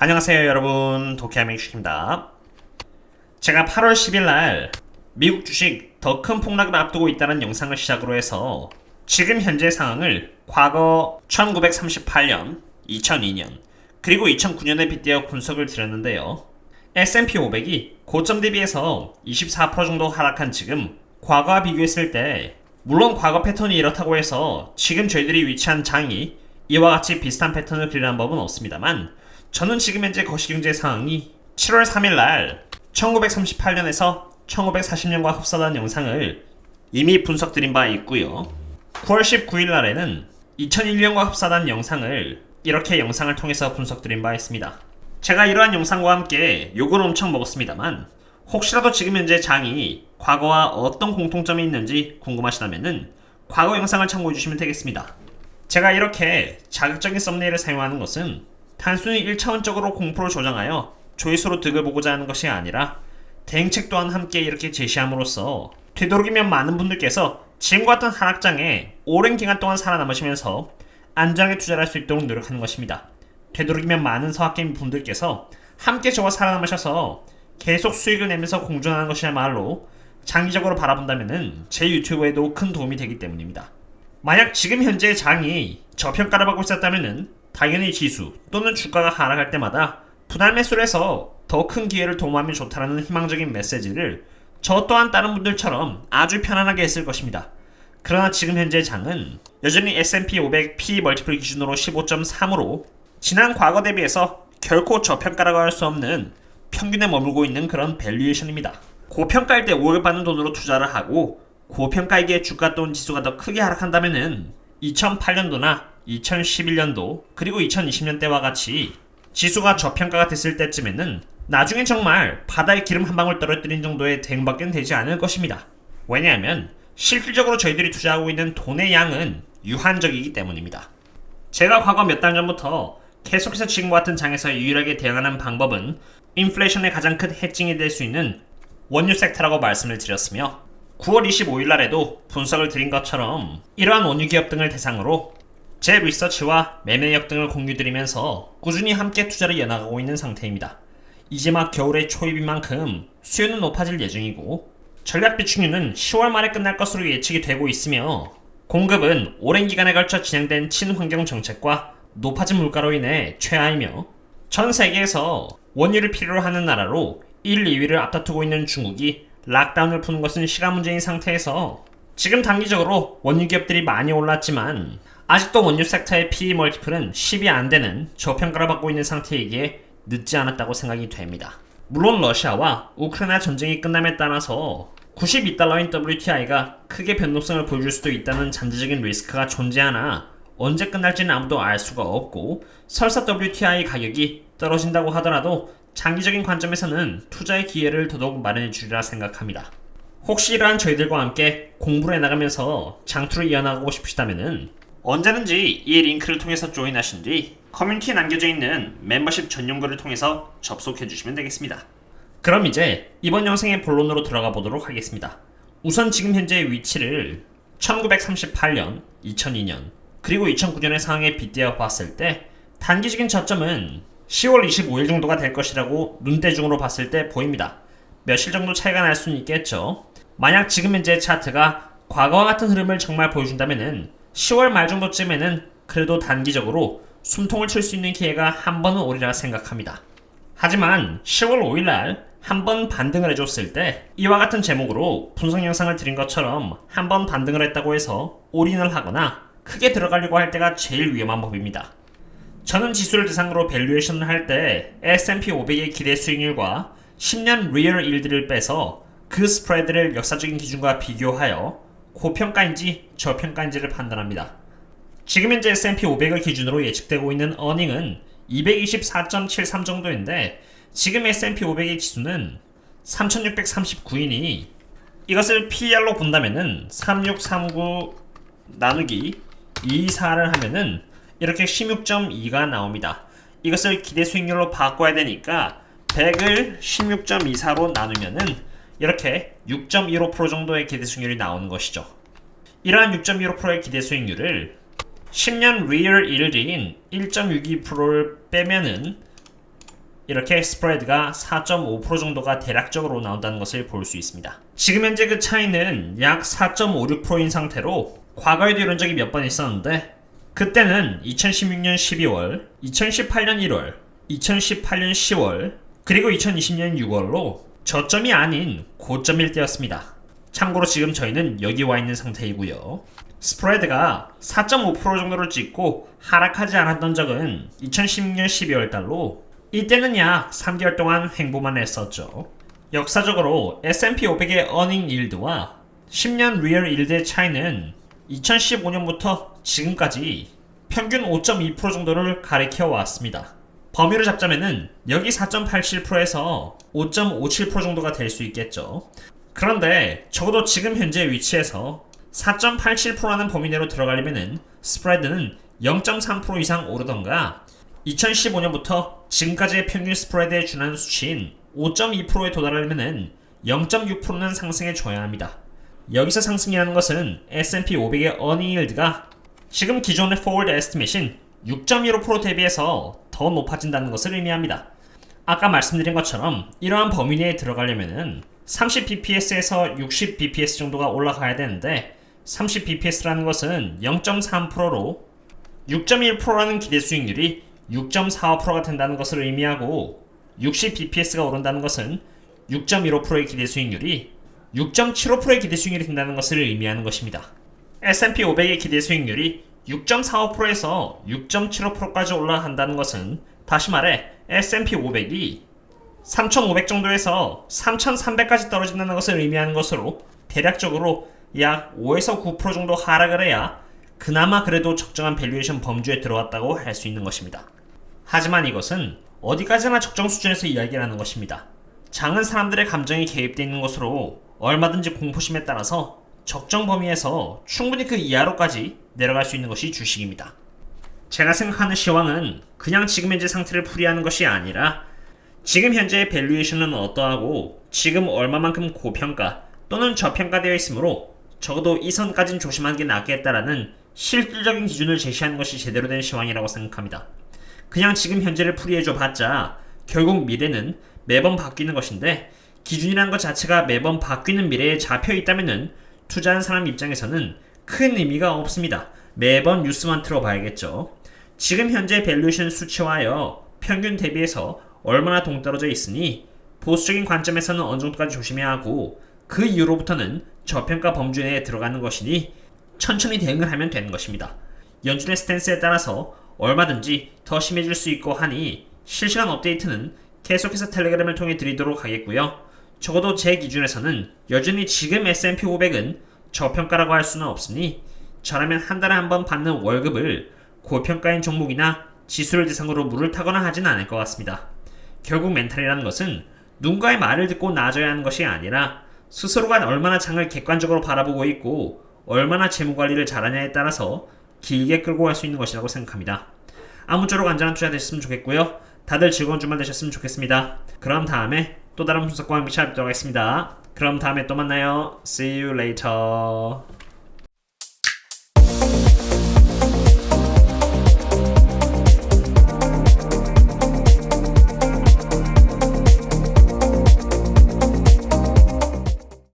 안녕하세요 여러분 도키아맹식입니다 제가 8월 10일 날 미국 주식 더 큰 폭락을 앞두고 있다는 영상을 시작으로 해서 지금 현재 상황을 과거 1938년, 2002년, 그리고 2009년에 빗대어 분석을 드렸는데요. S&P 500이 고점 대비해서 24% 정도 하락한 지금 과거와 비교했을 때 물론 과거 패턴이 이렇다고 해서 지금 저희들이 위치한 장이 이와 같이 비슷한 패턴을 그리는 법은 없습니다만 저는 지금 현재 거시경제 상황이 7월 3일 날 1938년에서 1940년과 흡사한 영상을 이미 분석드린 바 있고요. 9월 19일 날에는 2001년과 흡사한 영상을 이렇게 영상을 통해서 분석드린 바 있습니다. 제가 이러한 영상과 함께 욕을 엄청 먹었습니다만 혹시라도 지금 현재 장이 과거와 어떤 공통점이 있는지 궁금하시다면은 과거 영상을 참고해 주시면 되겠습니다. 제가 이렇게 자극적인 썸네일을 사용하는 것은 단순히 1차원적으로 공포를 조장하여 조회수로 득을 보고자 하는 것이 아니라 대응책 또한 함께 이렇게 제시함으로써 되도록이면 많은 분들께서 지금과 같은 하락장에 오랜 기간 동안 살아남으시면서 안전하게 투자를 할 수 있도록 노력하는 것입니다. 되도록이면 많은 서학개미 분들께서 함께 저와 살아남으셔서 계속 수익을 내면서 공존하는 것이야말로 장기적으로 바라본다면 제 유튜브에도 큰 도움이 되기 때문입니다. 만약 지금 현재 장이 저평가를 받고 있었다면 당연히 지수 또는 주가가 하락할 때마다 분할 매수를 해서 더 큰 기회를 도모하면 좋다라는 희망적인 메시지를 저 또한 다른 분들처럼 아주 편안하게 했을 것입니다. 그러나 지금 현재 장은 여전히 S&P 500 P 멀티플 기준으로 15.3으로 지난 과거 대비해서 결코 저평가라고 할 수 없는 평균에 머물고 있는 그런 밸류에이션입니다. 고평가일 때 오를 받는 돈으로 투자를 하고 고평가이기에 주가 또는 지수가 더 크게 하락한다면은 2008년도나 2011년도 그리고 2020년 때와 같이 지수가 저평가가 됐을 때쯤에는 나중에 정말 바다에 기름 한 방울 떨어뜨린 정도의 대응밖에 되지 않을 것입니다. 왜냐하면 실질적으로 저희들이 투자하고 있는 돈의 양은 유한적이기 때문입니다. 제가 과거 몇 달 전부터 계속해서 지금과 같은 장에서 유일하게 대응하는 방법은 인플레이션의 가장 큰 해칭이 될 수 있는 원유 섹터라고 말씀을 드렸으며 9월 25일 날에도 분석을 드린 것처럼 이러한 원유 기업 등을 대상으로 제 리서치와 매매 내역 등을 공유드리면서 꾸준히 함께 투자를 이어나가고 있는 상태입니다. 이제 막 겨울의 초입인 만큼 수요는 높아질 예정이고 전략 비축률은 10월 말에 끝날 것으로 예측이 되고 있으며 공급은 오랜 기간에 걸쳐 진행된 친환경 정책과 높아진 물가로 인해 최하이며 전 세계에서 원유를 필요로 하는 나라로 1, 2위를 앞다투고 있는 중국이 락다운을 푸는 것은 시간 문제인 상태에서 지금 단기적으로 원유 기업들이 많이 올랐지만 아직도 원유 섹터의 PE 멀티플은 10이 안 되는 저평가를 받고 있는 상태이기에 늦지 않았다고 생각이 됩니다. 물론 러시아와 우크라이나 전쟁이 끝남에 따라서 92달러인 WTI가 크게 변동성을 보여줄 수도 있다는 잠재적인 리스크가 존재하나 언제 끝날지는 아무도 알 수가 없고 설사 WTI 가격이 떨어진다고 하더라도 장기적인 관점에서는 투자의 기회를 더더욱 마련해 주리라 생각합니다. 혹시 이러한 저희들과 함께 공부를 해나가면서 장투를 이어나가고 싶으시다면 언제든지 이 링크를 통해서 조인하신 뒤 커뮤니티에 남겨져 있는 멤버십 전용글을 통해서 접속해 주시면 되겠습니다. 그럼 이제 이번 영상의 본론으로 들어가 보도록 하겠습니다. 우선 지금 현재의 위치를 1938년, 2002년, 그리고 2009년의 상황에 빗대어 봤을 때 단기적인 저점은 10월 25일 정도가 될 것이라고 눈대중으로 봤을 때 보입니다. 며칠 정도 차이가 날 수는 있겠죠. 만약 지금 현재 차트가 과거와 같은 흐름을 정말 보여준다면은 10월 말 정도쯤에는 그래도 단기적으로 숨통을 칠 수 있는 기회가 한 번은 오리라 생각합니다. 하지만 10월 5일 날 한 번 반등을 해줬을 때 이와 같은 제목으로 분석 영상을 드린 것처럼 한 번 반등을 했다고 해서 올인을 하거나 크게 들어가려고 할 때가 제일 위험한 법입니다. 저는 지수를 대상으로 밸류에이션을 할 때 S&P 500의 기대 수익률과 10년 리얼 일드를 빼서 그 스프레드를 역사적인 기준과 비교하여 고평가인지 저평가인지를 판단합니다. 지금 현재 S&P 500을 기준으로 예측되고 있는 어닝은 224.73 정도인데 지금 S&P 500의 지수는 3639이니 이것을 PER로 본다면은 3639 나누기 24를 하면은 이렇게 16.2가 나옵니다. 이것을 기대 수익률로 바꿔야 되니까 100을 16.24로 나누면은 이렇게 6.15% 정도의 기대 수익률이 나오는 것이죠. 이러한 6.15%의 기대 수익률을 10년 리얼 일드인 1.62%를 빼면은 이렇게 스프레드가 4.5% 정도가 대략적으로 나온다는 것을 볼 수 있습니다. 지금 현재 그 차이는 약 4.56%인 상태로 과거에도 이런 적이 몇 번 있었는데 그때는 2016년 12월, 2018년 1월, 2018년 10월, 그리고 2020년 6월로 저점이 아닌 고점일 때였습니다. 참고로 지금 저희는 여기 와 있는 상태이고요. 스프레드가 4.5% 정도를 찍고 하락하지 않았던 적은 2016년 12월 달로 이때는 약 3개월 동안 횡보만 했었죠. 역사적으로 S&P 500의 어닝 일드와 10년 리얼 일드의 차이는 2015년부터 지금까지 평균 5.2% 정도를 가리켜 왔습니다. 범위를 잡자면은 여기 4.87%에서 5.57% 정도가 될 수 있겠죠. 그런데 적어도 지금 현재 위치에서 4.87%라는 범위 내로 들어가려면은 스프레드는 0.3% 이상 오르던가 2015년부터 지금까지의 평균 스프레드에 준하는 수치인 5.2%에 도달하려면은 0.6%는 상승해 줘야 합니다. 여기서 상승이라는 것은 S&P 500의 어닝 일드가 지금 기존의 forward estimate인 6.15% 대비해서 더 높아진다는 것을 의미합니다. 아까 말씀드린 것처럼 이러한 범위 내에 들어가려면은 30bps에서 60bps 정도가 올라가야 되는데 30bps라는 것은 0.3%로 6.1%라는 기대 수익률이 6.45%가 된다는 것을 의미하고 60bps가 오른다는 것은 6.15%의 기대 수익률이 6.75%의 기대 수익률이 된다는 것을 의미하는 것입니다. S&P 500의 기대 수익률이 6.45%에서 6.75%까지 올라간다는 것은 다시 말해 S&P 500이 3,500 정도에서 3,300까지 떨어진다는 것을 의미하는 것으로 대략적으로 약 5에서 9% 정도 하락을 해야 그나마 그래도 적정한 밸류에이션 범주에 들어왔다고 할 수 있는 것입니다. 하지만 이것은 어디까지나 적정 수준에서 이야기를 하는 것입니다. 장은 사람들의 감정이 개입되어 있는 것으로 얼마든지 공포심에 따라서 적정 범위에서 충분히 그 이하로까지 내려갈 수 있는 것이 주식입니다. 제가 생각하는 시황은 그냥 지금 현재 상태를 풀이하는 것이 아니라 지금 현재의 밸류에이션은 어떠하고 지금 얼마만큼 고평가 또는 저평가되어 있으므로 적어도 이 선까지는 조심하는 게 낫겠다라는 실질적인 기준을 제시하는 것이 제대로 된 시황이라고 생각합니다. 그냥 지금 현재를 풀이해줘 봤자 결국 미래는 매번 바뀌는 것인데 기준이라는 것 자체가 매번 바뀌는 미래에 잡혀 있다면은 투자한 사람 입장에서는 큰 의미가 없습니다. 매번 뉴스만 틀어봐야겠죠. 지금 현재 밸류에이션 수치와요 평균 대비해서 얼마나 동떨어져 있으니 보수적인 관점에서는 어느 정도까지 조심해야 하고 그 이후로부터는 저평가 범주 내에 들어가는 것이니 천천히 대응을 하면 되는 것입니다. 연준의 스탠스에 따라서 얼마든지 더 심해질 수 있고 하니 실시간 업데이트는 계속해서 텔레그램을 통해 드리도록 하겠고요. 적어도 제 기준에서는 여전히 지금 S&P 500은 저평가라고 할 수는 없으니 저라면 한 달에 한 번 받는 월급을 고평가인 종목이나 지수를 대상으로 물을 타거나 하진 않을 것 같습니다. 결국 멘탈이라는 것은 누군가의 말을 듣고 나아져야 하는 것이 아니라 스스로가 얼마나 장을 객관적으로 바라보고 있고 얼마나 재무 관리를 잘하냐에 따라서 길게 끌고 갈 수 있는 것이라고 생각합니다. 아무쪼록 안전한 투자 되셨으면 좋겠고요. 다들 즐거운 주말 되셨으면 좋겠습니다. 그럼 다음에 또 다른 분석과 함께 찾아뵙도록 하겠습니다. 그럼 다음에 또 만나요. See you later.